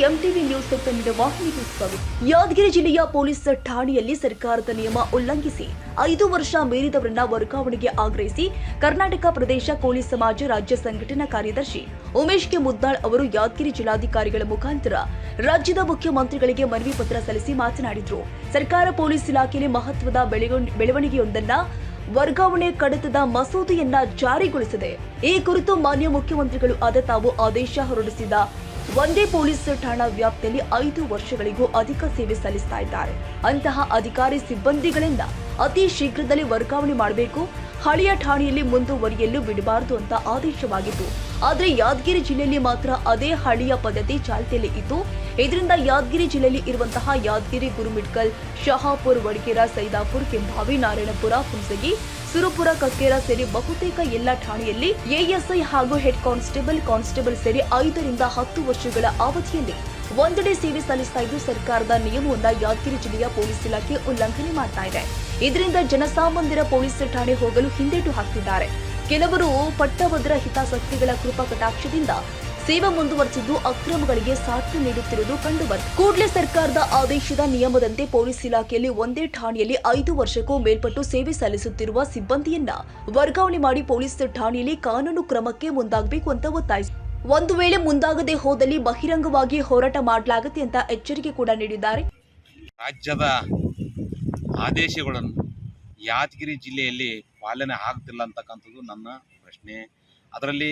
ಕನ್ನಡ ವಾಹಿನಿಗೆ ಸ್ವಾಗತ ಯಾದಗಿರಿ ಜಿಲ್ಲೆಯ ಪೊಲೀಸ್ ಠಾಣೆಯಲ್ಲಿ ಸರ್ಕಾರದ ನಿಯಮ ಉಲ್ಲಂಘಿಸಿ ಐದು ವರ್ಷ ಮೀರಿದವರನ್ನ ವರ್ಗಾವಣೆಗೆ ಆಗ್ರಹಿಸಿ ಕರ್ನಾಟಕ ಪ್ರದೇಶ ಕೋಲಿ ಸಮಾಜ ರಾಜ್ಯ ಸಂಘಟನಾ ಕಾರ್ಯದರ್ಶಿ ಉಮೇಶ್ ಕೆ ಮುದ್ದಾಳ್ ಅವರು ಯಾದಗಿರಿ ಜಿಲ್ಲಾಧಿಕಾರಿಗಳ ಮುಖಾಂತರ ರಾಜ್ಯದ ಮುಖ್ಯಮಂತ್ರಿಗಳಿಗೆ ಮನವಿ ಪತ್ರ ಸಲ್ಲಿಸಿ ಮಾತನಾಡಿದರು. ಸರ್ಕಾರ ಪೊಲೀಸ್ ಇಲಾಖೆಯಲ್ಲಿ ಮಹತ್ವದ ಬೆಳವಣಿ- ಬೆಳವಣಿಗೆಯೊಂದನ್ನ ವರ್ಗಾವಣೆ ಕಡತದ ಮಸೂದೆಯನ್ನ ಜಾರಿಗೊಳಿಸಿದೆ. ಈ ಕುರಿತು ಮಾನ್ಯ ಮುಖ್ಯಮಂತ್ರಿಗಳು ಆದ ತಾವು ಆದೇಶ ಹೊರಡಿಸಿದ ಒಂದೇ ಪೊಲೀಸ್ ಠಾಣಾ ವ್ಯಾಪ್ತಿಯಲ್ಲಿ ಐದು ವರ್ಷಗಳಿಗೂ ಅಧಿಕ ಸೇವೆ ಸಲ್ಲಿಸ್ತಾ ಇದ್ದಾರೆ. ಅಂತಹ ಅಧಿಕಾರಿ ಸಿಬ್ಬಂದಿಗಳಿಂದ ಅತಿ ಶೀಘ್ರದಲ್ಲಿ ವರ್ಗಾವಣೆ ಮಾಡಬೇಕು. ಹಳೆಯ ಠಾಣೆಯಲ್ಲಿ ಮುಂದುವರಿಯಲು ಬಿಡಬಾರದು ಅಂತ ಆದೇಶವಾಗಿತ್ತು. ಆದರೆ ಯಾದಗಿರಿ ಜಿಲ್ಲೆಯಲ್ಲಿ ಮಾತ್ರ ಅದೇ ಹಳೆಯ ಪದ್ಧತಿ ಚಾಲ್ತಿಯಲ್ಲಿ ಇತ್ತು. ಇದರಿಂದ ಯಾದಗಿರಿ ಜಿಲ್ಲೆಯಲ್ಲಿ ಇರುವಂತಹ ಯಾದಗಿರಿ ಗುರುಮಿಟ್ಕಲ್ ಶಹಾಪುರ್ ವಡಕೇರ ಸೈದಾಪುರ್, ಕೆಂಭಾವಿ, ನಾರಾಯಣಪುರ, ಹುಣಸಗಿ ಸುರಪುರ, ಕಕ್ಕೇರ ಸೇರಿ ಬಹುತೇಕ ಎಲ್ಲ ಠಾಣೆಯಲ್ಲಿ ಎಎಸ್ಐ ಹಾಗೂ ಹೆಡ್ ಕಾನ್ಸ್ಟೇಬಲ್ ಕಾನ್ಸ್ಟೇಬಲ್ ಸೇರಿ ಐದರಿಂದ ಹತ್ತು ವರ್ಷಗಳ ಅವಧಿಯಲ್ಲಿ ಒಂದೆಡೆ ಸೇವೆ ಸಲ್ಲಿಸ್ತಾ ಇದ್ದು, ಸರ್ಕಾರದ ನಿಯಮವನ್ನ ಯಾದಗಿರಿ ಜಿಲ್ಲೆಯ ಪೊಲೀಸ್ ಇಲಾಖೆ ಉಲ್ಲಂಘನೆ ಮಾಡ್ತಾ ಇದೆ. ಇದರಿಂದ ಜನಸಾಮಾನ್ಯರ ಪೊಲೀಸ್ ಠಾಣೆ ಹೋಗಲು ಹಿಂದೇಟು ಹಾಕ್ತಿದ್ದಾರೆ ಕೆಲವರು ಪಟ್ಟಭದ್ರ ಹಿತಾಸಕ್ತಿಗಳ ಕೃಪಾ ಕಟಾಕ್ಷದಿಂದ ಸೇವೆ ಮುಂದುವರೆಸಿದ್ದು ಅಕ್ರಮಗಳಿಗೆ ಸಾಥ್ ನೀಡುತ್ತಿರುವುದು ಕಂಡುಬಂತು. ಕೂಡಲೇ ಸರ್ಕಾರದ ಆದೇಶದ ನಿಯಮದಂತೆ ಪೊಲೀಸ್ ಇಲಾಖೆಯಲ್ಲಿ ಒಂದೇ ಠಾಣೆಯಲ್ಲಿ ಐದು ವರ್ಷಕ್ಕೂ ಮೇಲ್ಪಟ್ಟು ಸೇವೆ ಸಲ್ಲಿಸುತ್ತಿರುವ ಸಿಬ್ಬಂದಿಯನ್ನ ವರ್ಗಾವಣೆ ಮಾಡಿ ಪೊಲೀಸ್ ಠಾಣೆಯಲ್ಲಿ ಕಾನೂನು ಕ್ರಮಕ್ಕೆ ಮುಂದಾಗಬೇಕು ಅಂತ ಒತ್ತಾಯಿಸಿದರು ಒಂದು ವೇಳೆ ಮುಂದಾಗದೆ ಹೋದಲ್ಲಿ ಬಹಿರಂಗವಾಗಿ ಹೋರಾಟ ಮಾಡಲಾಗುತ್ತೆ ಅಂತ ಎಚ್ಚರಿಕೆ ಕೂಡ ನೀಡಿದ್ದಾರೆ. ರಾಜ್ಯದ ಆದೇಶಗಳನ್ನು ಯಾದಗಿರಿ ಜಿಲ್ಲೆಯಲ್ಲಿ ಪಾಲನೆ ಆಗ್ತಿಲ್ಲ ಅಂತಕ್ಕಂಥದ್ದು ನನ್ನ ಪ್ರಶ್ನೆ. ಅದರಲ್ಲಿ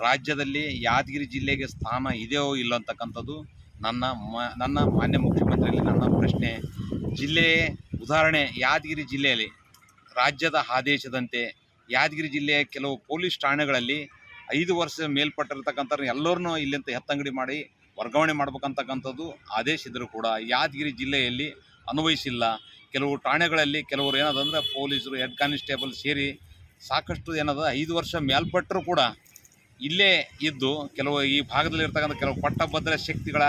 ರಾಜ್ಯದಲ್ಲಿ ಯಾದಗಿರಿ ಜಿಲ್ಲೆಗೆ ಸ್ಥಾನ ಇದೆಯೋ ಇಲ್ಲ ಅಂತಕ್ಕಂಥದ್ದು ನನ್ನ ಮ, ನನ್ನ ಮಾನ್ಯ ಮುಖ್ಯಮಂತ್ರಿಯಲ್ಲಿ ನನ್ನ ಪ್ರಶ್ನೆ. ಜಿಲ್ಲೆ ಉದಾಹರಣೆ, ಯಾದಗಿರಿ ಜಿಲ್ಲೆಯಲ್ಲಿ, ರಾಜ್ಯದ ಆದೇಶದಂತೆ ಯಾದಗಿರಿ ಜಿಲ್ಲೆಯ ಕೆಲವು ಪೊಲೀಸ್ ಠಾಣೆಗಳಲ್ಲಿ ಐದು ವರ್ಷ ಮೇಲ್ಪಟ್ಟಿರ್ತಕ್ಕಂಥ ಎಲ್ಲರನ್ನೂ ಇಲ್ಲಿಂದ ಎತ್ತಂಗಡಿ ಮಾಡಿ ವರ್ಗಾವಣೆ ಮಾಡ್ಬೇಕಂತಕ್ಕಂಥದ್ದು ಆದೇಶ ಇದ್ದರೂ ಕೂಡ ಯಾದಗಿರಿ ಜಿಲ್ಲೆಯಲ್ಲಿ ಅನ್ವಯಿಸಿಲ್ಲ. ಕೆಲವು ಠಾಣೆಗಳಲ್ಲಿ ಕೆಲವರು ಏನದಂದ್ರೆ ಪೊಲೀಸರು ಹೆಡ್ ಕಾನಿಸ್ಟೇಬಲ್ ಸೇರಿ ಸಾಕಷ್ಟು ಏನದ ಐದು ವರ್ಷ ಮೇಲ್ಪಟ್ಟರೂ ಕೂಡ ಇಲ್ಲೇ ಇದ್ದು ಕೆಲವು ಈ ಭಾಗದಲ್ಲಿ ಇರ್ತಕ್ಕಂಥ ಕೆಲವು ಪಟ್ಟಭದ್ರ ಶಕ್ತಿಗಳ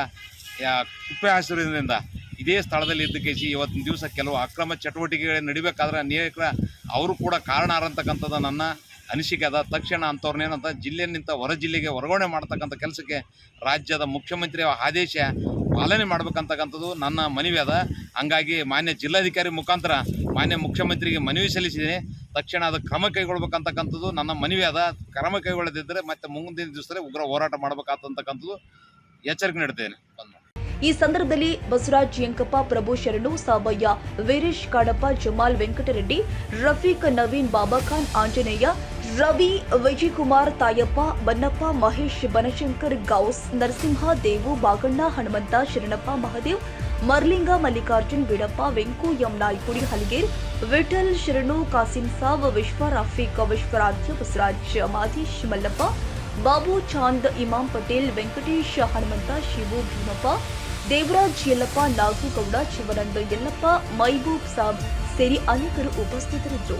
ಕುಪ್ಪೆ ಹಾಸಿರೋದ್ರಿಂದ ಇದೇ ಸ್ಥಳದಲ್ಲಿ ಇದ್ದ ಕೇಸಿ ಇವತ್ತಿನ ದಿವಸ ಕೆಲವು ಅಕ್ರಮ ಚಟುವಟಿಕೆಗಳು ನಡಿಬೇಕಾದ್ರೆ ಅನೇಕ ಅವರು ಕೂಡ ಕಾರಣ ಆರಂತಕ್ಕಂಥದ್ದು ನನ್ನ ಅನಿಸಿಕೆ ಅದ. ತಕ್ಷಣ ಅಂಥವ್ರನ್ನೇನಂತ ಜಿಲ್ಲೆನಿಂದ ಹೊರ ಜಿಲ್ಲೆಗೆ ವರ್ಗಾವಣೆ ಮಾಡ್ತಕ್ಕಂಥ ಕೆಲಸಕ್ಕೆ ರಾಜ್ಯದ ಮುಖ್ಯಮಂತ್ರಿ ಆದೇಶ ಪಾಲನೆ ಮಾಡ್ಬೇಕಂತಕ್ಕಂಥದ್ದು ನನ್ನ ಮನವಿ ಅದ. ಹಂಗಾಗಿ ಮಾನ್ಯ ಜಿಲ್ಲಾಧಿಕಾರಿ ಮುಖಾಂತರ ಮಾನ್ಯ ಮುಖ್ಯಮಂತ್ರಿಗೆ ಮನವಿ ಸಲ್ಲಿಸಿದೆ ತಕ್ಷಣ ಅದು ಕ್ರಮ ಕೈಗೊಳ್ಬೇಕಂತಕ್ಕಂಥದ್ದು, ನನ್ನ ಮನವಿ ಅದ. ಕ್ರಮ ಕೈಗೊಳ್ಳದಿದ್ದರೆ ಮತ್ತೆ ಮುಂದಿನ ದಿವಸ ಉಗ್ರ ಹೋರಾಟ ಮಾಡಬೇಕಾದಂತಕ್ಕಂಥದ್ದು ಎಚ್ಚರಿಕೆ ನೀಡ್ತೇನೆ. ಈ ಸಂದರ್ಭದಲ್ಲಿ ಬಸವರಾಜ್ ಯಂಕಪ್ಪ ಪ್ರಭು ಶರಣು, ಸಾಬಯ್ಯ, ವೀರೇಶ್ ಕಾಡಪ್ಪ, ಜಮಾಲ್ ವೆಂಕಟರೆಡ್ಡಿ, ರಫೀಕ್ ನವೀನ್ ಬಾಬಾಖಾನ್ ಆಂಜನೇಯ, ರವಿ, ವಿಜಯಕುಮಾರ್ ತಾಯಪ್ಪ, ಬನ್ನಪ್ಪ, ಮಹೇಶ್, ಬನಶಂಕರ್, ಗೌಸ್, ನರಸಿಂಹ, ದೇವು, ಬಾಗಣ್ಣ, ಹನುಮಂತ, ಶರಣಪ್ಪ, ಮಹದೇವ್ ಮರ್ಲಿಂಗ ಮಲ್ಲಿಕಾರ್ಜುನ್ ಬಿಡಪ್ಪ, ವೆಂಕು ಎಂ ನಾಯ್ಕುಡಿ ಹಲಿಗೇರ್ ವಿಠಲ್ ಶರಣು ಕಾಸಿಂ ಸಾವ್ ವಿಶ್ವ ರಫೀಕ್ ವಿಶ್ವರಾಧ್ಯ ಬಸರಾಜ್ ಮಾಧೀಶ್ ಮಲ್ಲಪ್ಪ ಬಾಬು ಚಾಂದ್ ಇಮಾಂ ಪಟೇಲ್, ವೆಂಕಟೇಶ್ ಹನುಮಂತ, ಶಿವು ಭೀಮಪ್ಪ, ದೇವರಾಜ್ ಯಲ್ಲಪ್ಪ, ನಾಗೂಗೌಡ, ಶಿವನಂದ ಯಲ್ಲಪ್ಪ, ಮೈಬೂಬ್ ಸಾಬ್ ಸೇರಿ ಅನೇಕರು ಉಪಸ್ಥಿತರಿದ್ದರು.